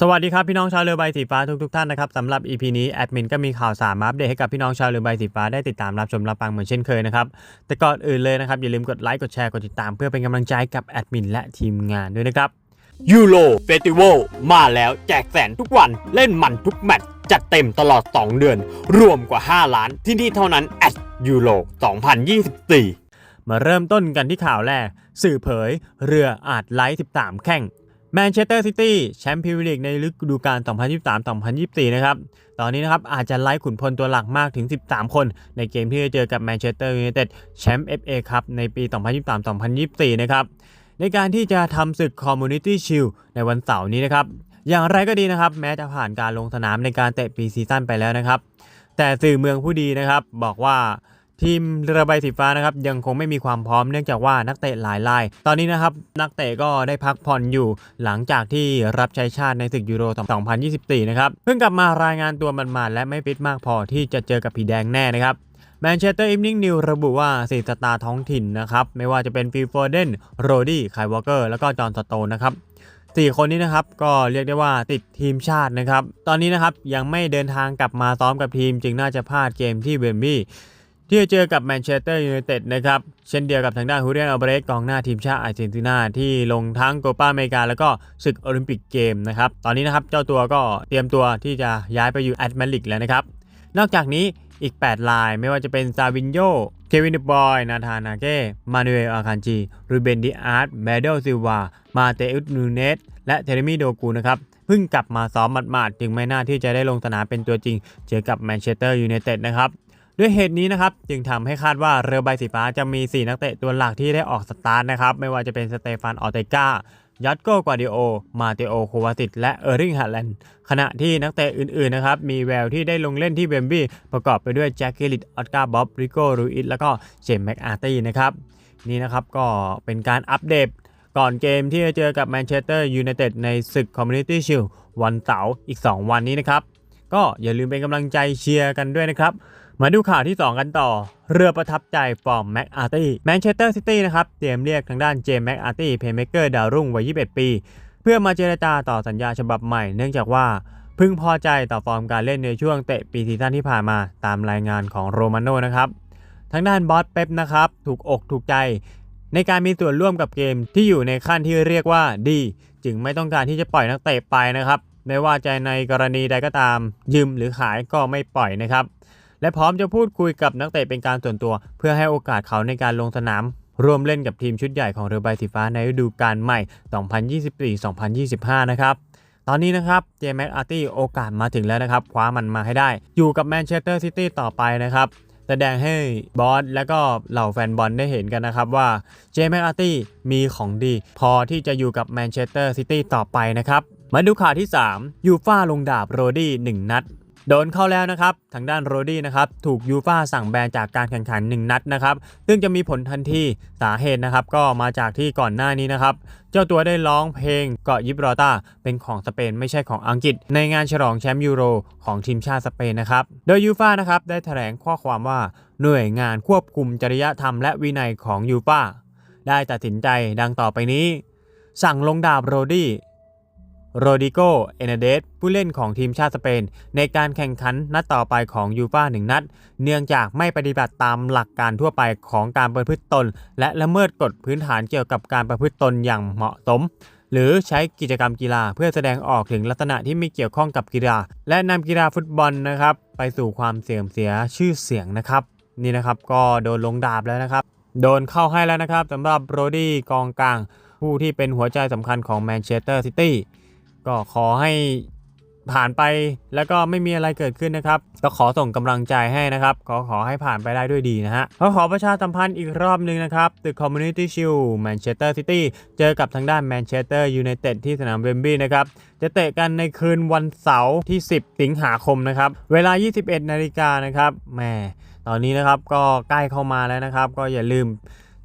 สวัสดีครับพี่น้องชาวเรือใบสีฟ้าทุกทท่านนะครับสำหรับ EP นี้แอดมินก็มีข่าวสารมาอัปเดตให้กับพี่น้องชาวเรือใบสีฟ้าได้ติดตามรับชมรับฟังเหมือนเช่นเคยนะครับแต่ก่อนอื่นเลยนะครับอย่าลืมกดไลค์กดแชร์กดติดตามเพื่อเป็นกำลังใจกับแอดมินและทีมงานด้วยนะครับยูโรเฟสติวัลมาแล้วแจกแสนทุกวันเล่นมันทุกแมตช์จัดเต็มตลอด 2 เดือน รวมกว่า 5 ล้านที่นี่เท่านั้นแอดยูโร2024 มาเริ่มต้นกันที่ข่าวแรก สื่อเผย เรืออาจไลท์13 แข่ง แมนเชสเตอร์ซิตี้แชมป์พรีเมียร์ลีกในฤดูกาล 2023-2024 นะครับ ตอนนี้นะครับอาจจะไล่ขุนพลตัวหลักมากถึง 13 คน ในเกมที่จะเจอกับแมนเชสเตอร์ยูไนเต็ดแชมป์ FA ครับในปี 2023-2024 นะครับ ในการที่จะทำศึก Community Shield ในวันเสาร์นี้นะครับ อย่างไรก็ดีนะครับ แม้จะผ่านการลงสนามในการเตะปีซีซั่นไปแล้วนะครับ แต่สื่อเมืองผู้ดีนะครับบอกว่า ทีมเรือใบสีฟ้านะครับยังคงไม่มีความพร้อมเนื่องจากว่านักเตะหลายราย ตอนนี้นะครับนักเตะก็ได้พักผ่อนอยู่หลังจากที่รับใช้ชาติในศึกยูโร 2024 นะครับเพิ่งกลับมารายงานตัวมันๆและไม่ฟิตมากพอที่จะเจอกับผีแดงแน่นะครับแมนเชสเตอร์อีฟนิ่งนิวระบุว่าสี่สตาร์ท้องถิ่นนะครับไม่ว่าจะเป็นฟิลโฟเดนโรดี้ไคลวอเกอร์แล้วก็จอห์นสโตนนะครับสี่คนนี้นะครับก็เรียกได้ว่าติดทีมชาตินะครับ ตอนนี้นะครับยังไม่เดินทางกลับมาซ้อมกับทีม จึงน่าจะพลาดเกมที่เวมบี ที่จะเจอกับแมนเชสเตอร์ยูไนเต็ดนะครับ เช่นเดียวกับทางด้านฮูเรียนอัลเบรสกองหน้าทีมชาติอาร์เจนตินาที่ลงทั้งโกปาอเมริกา แล้วก็ศึกโอลิมปิกเกมนะครับ ตอนนี้นะครับเจ้าตัวก็เตรียมตัวที่จะย้ายไปอยู่แอตแมนลิกแล้วนะครับ นอกจากนี้อีก 8 ลายไม่ว่าจะเป็นซาวินโย เควินบอย นาธานาเก้ มานูเอลอาคันจี รูเบนดิอาร์ตแมเดลซิวา มาเตอุสนูเนส และเทเรมิโดกูนะครับเพิ่งกลับมาซ้อมหมาดๆจึงไม่น่าที่จะได้ลงสนามเป็นตัวจริง เจอกับแมนเชสเตอร์ยูไนเต็ดนะครับ ด้วยเหตุนี้นะครับจึงทำให้คาดว่าเรือใบสีฟ้าจะมี 4 นักเตะตัวหลักที่ได้ออกสตาร์ทนะครับไม่ว่าจะเป็นสเตฟานออเตกายัตโกกวาดิโอ มาเตโอโควาติและเออร์ริงฮาแลนด์ขณะที่นักเตะอื่นๆนะครับมีแววที่ได้ลงเล่นที่เบมบี้ประกอบไปด้วยแจ็คเกลิตออสการ์บ๊อบริโกรูอิสแล้วก็เจมส์แม็กอาร์ตี้นะครับนี่นะครับก็เป็นการอัปเดตก่อนเกมที่จะเจอกับแมนเชสเตอร์ยูไนเต็ดในศึกคอมมูนิตี้ชิลวันเสาร์อีก 2 วันนี้นะครับ ก็อย่าลืมเป็นกำลังใจเชียร์กันด้วยนะครับ มาดูข่าวที่ 2 กันต่อ เรือประทับใจฟอร์มแม็กอาร์ตี้แมนเชสเตอร์ซิตี้นะครับ เตรียมเรียกทางด้านเจมส์แม็กอาร์ตี้เพย์เมเกอร์ดาวรุ่งวัย 21 ปี เพื่อมาเจรจาต่อสัญญาฉบับใหม่ เนื่องจากว่าพึงพอใจต่อฟอร์มการเล่นในช่วงเตะปีซีซั่นที่ผ่านมาตามรายงานของโรมาโน่นะครับทางด้านบอสเป๊ปนะครับ ถูกอกถูกใจ ในการมีส่วนร่วมกับเกมที่อยู่ในขั้นที่เรียกว่าดี จึงไม่ต้องการที่จะปล่อยนักเตะไปนะครับ ไม่ว่าจะในกรณีใดก็ตามยืมหรือขายก็ไม่ปล่อยนะครับ และพร้อมจะพูดคุยกับนักเตะเป็นการส่วนตัว เพื่อให้โอกาสเขาในการลงสนามร่วมเล่นกับทีมชุดใหญ่ของเรือใบสีฟ้าในฤดูกาลใหม่ 2024-2025 นะครับตอนนี้นะครับ เจมส์อาร์ตี้โอกาสมาถึงแล้วนะครับ คว้ามันมาให้ได้ อยู่กับแมนเชสเตอร์ซิตี้ต่อไปนะครับ แสดงให้บอสและก็เหล่าแฟนบอลได้เห็นกันนะครับว่า เจมส์อาร์ตี้มีของดี พอที่จะอยู่กับแมนเชสเตอร์ซิตี้ต่อไปนะครับ มาดูข่าวที่3ยูฟ่าลงดาบโรดี้1นัด โดนเข้าแล้วนะครับทางด้านโรดี้นะครับถูกยูฟ่าสั่งแบนจากการแข่งขัน 1 นัดนะครับซึ่งจะมีผลทันทีสาเหตุนะครับก็มาจากที่ก่อนหน้านี้นะครับเจ้าตัวได้ร้องเพลงเกาะยิบรอตาเป็นของสเปนไม่ใช่ของอังกฤษ ในงานฉลองแชมป์ยูโรของทีมชาติสเปนนะครับโดยยูฟ่านะครับได้แถลงข้อความว่าหน่วยงานควบคุมจริยธรรมและวินัยของยูฟ่าได้ตัดสินใจดังต่อไปนี้ สั่งลงดาบโรดี้ โรดิโก เอเนเดส ผู้เล่นของทีมชาติสเปน ในการแข่งขันนัดต่อไปของยูฟ่าหนึ่งนัด เนื่องจากไม่ปฏิบัติตามหลักการทั่วไปของการประพฤติตน และละเมิดกฎพื้นฐานเกี่ยวกับการประพฤติตนอย่างเหมาะสม หรือใช้กิจกรรมกีฬาเพื่อแสดงออกถึงลักษณะที่ไม่เกี่ยวข้องกับกีฬา และนำกีฬาฟุตบอลนะครับ ไปสู่ความเสื่อมเสียชื่อเสียงนะครับ นี่นะครับก็โดนลงดาบแล้วนะครับ โดนเข้าให้แล้วนะครับสำหรับโรดี้กองกลาง ผู้ที่เป็นหัวใจสำคัญของแมนเชสเตอร์ซิตี้ ก็ขอให้ผ่านไปแล้วก็ไม่มีอะไรเกิดขึ้นนะครับ ก็ขอส่งกำลังใจให้นะครับขอขอให้ผ่านไปได้ด้วยดีนะฮะก็ขอประชาสัมพันธ์อีกรอบหนึ่งนะครับ ตึก Community Shield แมนเชสเตอร์ซิตี้เจอกับทางด้านแมนเชสเตอร์ยูไนเต็ดที่สนามเวมบลีย์นะครับ จะเตะกันในคืนวันเสาร์ที่ 10 สิงหาคมนะครับ เวลา 21 นาฬิกานะครับแหมตอนนี้นะครับก็ใกล้เข้ามาแล้วนะครับ ก็อย่าลืม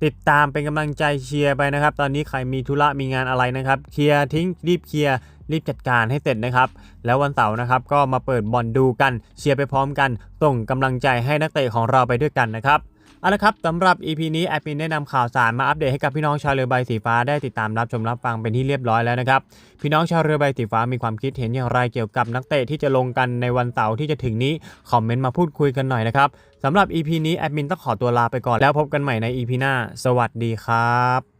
ติดตามเป็นกำลังใจเชียร์ไปนะครับ ตอนนี้ใครมีธุระมีงานอะไรนะครับ เคลียร์ทิ้งรีบเคลียร์รีบจัดการให้เสร็จนะครับ แล้ววันเสาร์นะครับก็มาเปิดบอลดูกันเชียร์ไปพร้อมกันส่งกำลังใจให้นักเตะของเราไปด้วยกันนะครับ เอาละครับสำหรับ EP นี้แอดมินได้นำข่าวสารมาอัปเดตให้กับพี่น้องชาวเรือใบสีฟ้าได้ติดตามรับชมรับฟังเป็นที่เรียบร้อยแล้วนะครับ พี่น้องชาวเรือใบสีฟ้ามีความคิดเห็นอย่างไรเกี่ยวกับนักเตะที่จะลงกันในวันเสาร์ที่จะถึงนี้คอมเมนต์มาพูดคุยกันหน่อยนะครับสำหรับ EP นี้แอดมินต้องขอตัวลาไปก่อนแล้วพบกันใหม่ใน EP หน้า สวัสดีครับ